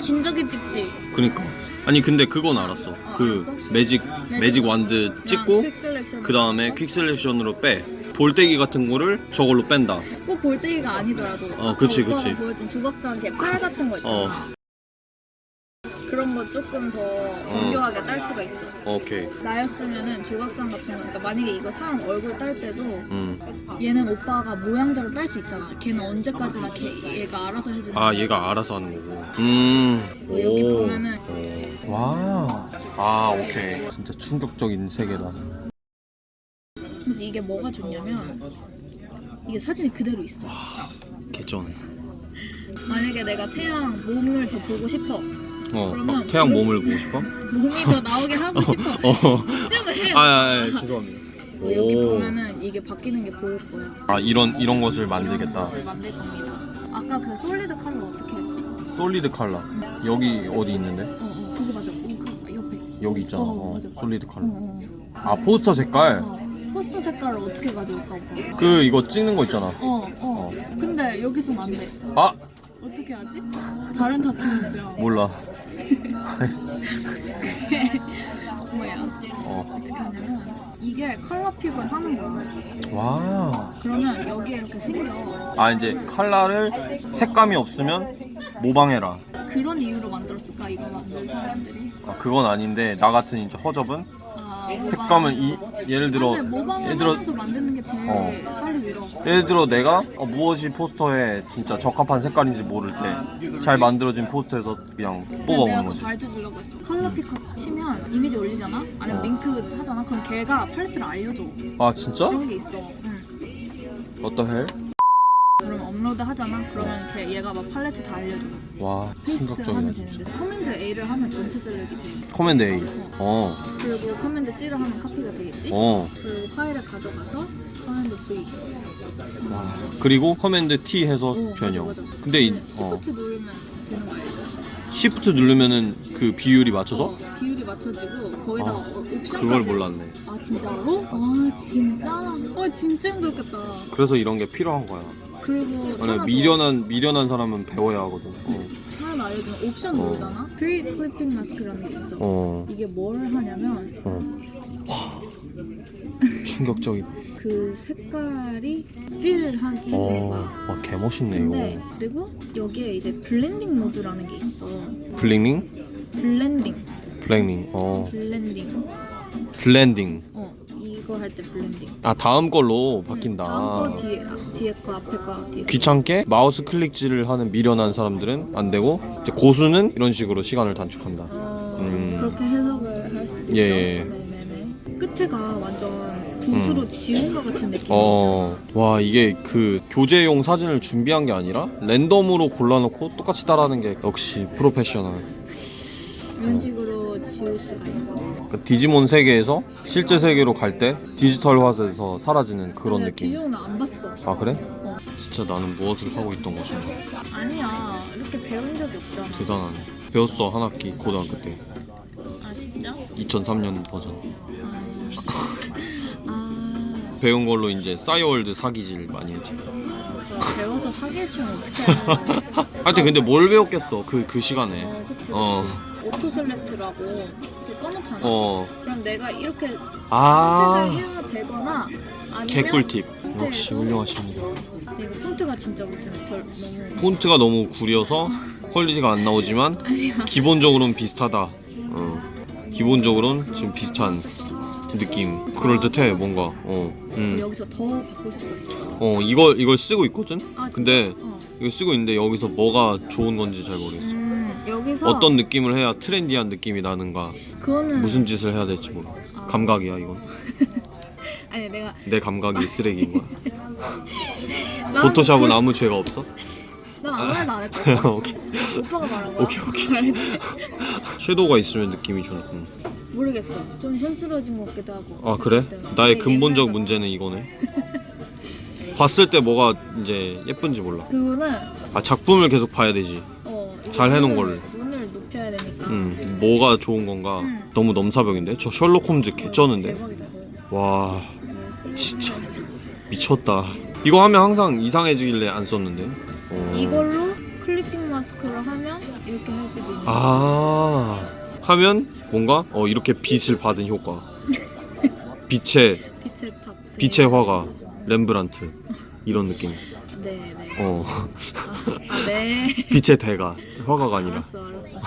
진작에 찍지. 그니까 아니 근데 그건 알았어 그 알았어? 매직 매직 완드 찍고 퀵 셀렉션. 그 다음에 퀵 셀렉션으로 빼 볼때기 같은 거를 저걸로 뺀다 꼭 볼때기가 아니더라도. 어, 그치, 그치. 보여준 조각상 이렇게 팔 같은 거 있잖아. 어 조금 더 정교하게 딸 수가 있어. 오케이 나였으면은 조각상 같은 거, 그러니까 만약에 이거 사람 얼굴 딸 때도 음. 얘는 오빠가 모양대로 딸 수 있잖아. 걔는 언제까지나 걔, 얘가 알아서 해주는. 아 얘가 알아서 하는 거고 음 뭐 여기 보면은 와아 오케이 진짜 충격적인 세계다 그래서 이게 뭐가 좋냐면 이게 사진이 그대로 있어. 개쩌네 만약에 내가 태양 몸을 더 보고 싶어. 어 그러면 어, 태양 몸을 보고 싶어? 몸이 더 나오게 하고 싶어. 어. 집중을 해. 아, 아, 아 죄송합니다 뭐 여기 오. 보면은 이게 바뀌는 게 보일 거야. 아 이런 이런 것을 만들겠다 이런 것을 만들 겁니다. 아까 그 솔리드 컬러 어떻게 했지? 솔리드 컬러 여기 어디 있는데? 어, 어 그거 맞아. 어, 그 옆에. 여기 있잖아 어, 어, 맞아. 솔리드 어, 컬러 어. 아 포스터 색깔 어. 포스 색깔을 어떻게 가져올까 오빠? 그 이거 찍는 거 있잖아 어, 어. 근데 여기서는 안 돼. 아 어떻게 하지? 다른 다큐멘트야. 몰라 뭐야? 어. 어떻게 하냐면 이게 컬러 픽을 하는 거야. 와. 그러면 여기에 이렇게 생겨. 아 이제 컬러를 색감이 없으면 모방해라. 그런 이유로 만들었을까 이거 만든 사람들이? 아, 그건 아닌데 나 같은 이제 허접은 아, 색감을 이 예를 들어 근데 모방을 예를 들어 하면서 만드는 게 제일 어. 빨리 위로. 예를 들어 내가 어, 무엇이 포스터에 진짜 적합한 색깔인지 모를 때 잘 만들어진 포스터에서 그냥 내가 뽑아오는 그거 거지. 가르쳐 주려고 했어. 컬러 픽 치면 이미지 올리잖아? 아니면 링크 하잖아? 그럼 걔가 팔레트를 알려줘. 아 진짜? 그런 게 있어. 응. 어떠해? 그럼 업로드 하잖아? 그러면 걔 얘가 막 팔레트 다 알려줘. 와 페이스트 하면 진짜. 커맨드 A를 하면 전체 셀렉이 돼. 커맨드 A. 어. 그리고 커맨드 C를 하면 카피가 되겠지? 어. 그리고 파일을 가져가서 커맨드 V. 와. 그리고 커맨드 T 해서 어, 변형. 맞아, 맞아. 근데 이 네, 어. 시프트 누르면 되는 거 알지? 시프트 누르면은 그 비율이 맞춰서 어, 비율이 맞춰지고 거기다가 아, 옵션까지. 그걸 몰랐네. 아 진짜로? 아 진짜? 어 진짜 힘들겠다. 그래서 이런 게 필요한 거야. 그리고 만약 미련한 미련한 사람은 배워야 하거든. 어. 알려주면 옵션 어. 누르잖아. 프리 클리핑 마스크라는 게 있어. 어. 이게 뭘 하냐면 어. 와. 충격적이다. 그 색깔이 필한 해주는 어. 거야. 와 개멋있네 근데 이거. 그리고 여기에 이제 블렌딩 모드라는 게 있어. 블링밍? 블렌딩, 블랙밍. 어. 블렌딩. 블렌딩. 어 이거 할 때 블렌딩. 아 다음 걸로 바뀐다. 다음 거 뒤에 뒤에 거 앞에 거 뒤에. 거. 귀찮게 마우스 클릭질을 하는 미련한 사람들은 안 되고 이제 고수는 이런 식으로 시간을 단축한다. 어, 음. 그렇게 해석을 할 수도 있죠. 예, 예. 네네네. 끝에가 완전 붓으로 지운 것 같은 느낌. 어, 와 이게 그 교재용 사진을 준비한 게 아니라 랜덤으로 골라놓고 똑같이 따라하는 게 역시 프로페셔널. 이런 식으로 수가 있어. 그 디지몬 세계에서 실제 세계로 갈 때 디지털화돼서 사라지는 그런 느낌. 디오는 안 봤어. 아 그래? 어. 진짜 나는 무엇을 하고 있던 것인가? 아니야. 이렇게 배운 적이 없잖아. 대단하네. 배웠어 한 학기 고등학교 때 아 진짜? 2003년 버전. 아 배운 걸로 이제 싸이월드 사기질 많이 했지. 그거 배워서 사기를 치면 어떻게 하는 거야? 하여튼 근데 뭘 배웠겠어 그 그 시간에. 어 그치 그치. 어. 오토 셀렉트라고 이렇게 떠놓잖아. 어. 그럼 내가 이렇게 아. 선택을 해야 되거나 아니면 개꿀팁. 역시 훌륭하십니다. 근데 이거 폰트가 진짜 무슨 별 너무 폰트가 너무 구려서 퀄리티가 안 나오지만 기본적으로는 비슷하다. 어. 기본적으로는 지금 비슷한 느낌. 그럴 듯해 뭔가. 어. 음. 여기서 더 바꿀 수가 있어. 어 이걸 이걸 쓰고 있거든. 아, 진짜? 근데 어. 이거 쓰고 있는데 여기서 뭐가 좋은 건지 잘 모르겠어. 음, 여기서 어떤 느낌을 해야 트렌디한 느낌이 나는가. 그거는 무슨 짓을 해야 될지 몰라. 아. 감각이야 이건. 아니 내가 내 감각이 쓰레기인 거야. 난 포토샵은 그- 아무 죄가 없어? 난 아무 말도 안 했다. 오케이. 오빠가 말한 거야. 오케이, 오케이. 섀도우가 있으면 느낌이 좋아. 음. 모르겠어. 좀 촌스러워진 것 같기도 하고. 아 그래? 때문에. 나의 근본적 옛날 문제는 이거네. 봤을 때 뭐가 이제 예쁜지 몰라. 그거는 아 작품을 계속 봐야 되지. 잘 해놓은 거를. 눈을 높여야 되니까. 음 뭐가 좋은 건가? 음. 너무 넘사벽인데? 저 셜록 홈즈 개쩌는데? 대박이다. 그거. 와 진짜. 미쳤다. 이거 하면 항상 이상해지길래 안 썼는데. 어. 이걸로 클리핑 마스크를 하면 이렇게 할 수도 있는. 아 하면 뭔가 어 이렇게 빛을 받은 효과 빛의 빛의 탑. 빛의 화가 렘브란트 이런 느낌 네, 네. 어 아, 아, 네. 빛의 대가 화가가 아니라 알았어, 알았어.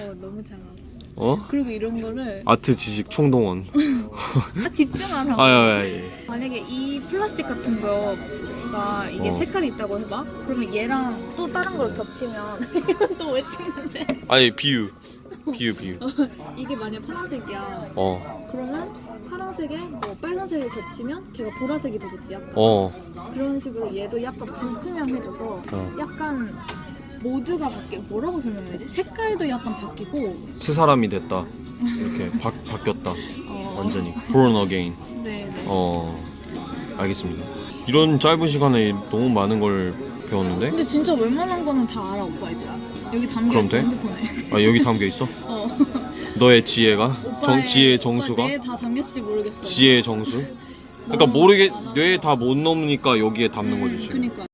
어, 너무 잘 알았어. 어 그리고 이런 거를 아트 지식 총동원 아, 집중하라고. 아야야 예. 만약에 이 플라스틱 같은 거가 이게 어. 색깔이 있다고 해봐. 그러면 얘랑 또 다른 걸 겹치면 이건 또왜 찍는데? 아니 비유 비유 비유 이게 만약 파란색이야. 어 그러면 파란색에 뭐 빨간색을 겹치면 걔가 보라색이 되겠지. 약간. 어. 그런 식으로 얘도 약간 불투명해져서 어. 약간 모드가 바뀌 뭐라고 설명해야지? 색깔도 약간 바뀌고 새 사람이 됐다 이렇게 바, 바뀌었다 어, 완전히 born again 네, 네. 어 알겠습니다 이런 짧은 시간에 너무 많은 걸 배웠는데 근데 진짜 웬만한 거는 다 알아 오빠 이제 여기 담겨 그럼 있어 돼? 핸드폰에. 아 여기 담겨 있어? 어. 너의 지혜가? 정 오빠 정수가? 뇌에 다 담겼을지 모르겠어. 지혜의 정수? 그러니까 모르게. 뇌에 다 못 넘으니까 여기에 담는 거지 음, 지금. 그니까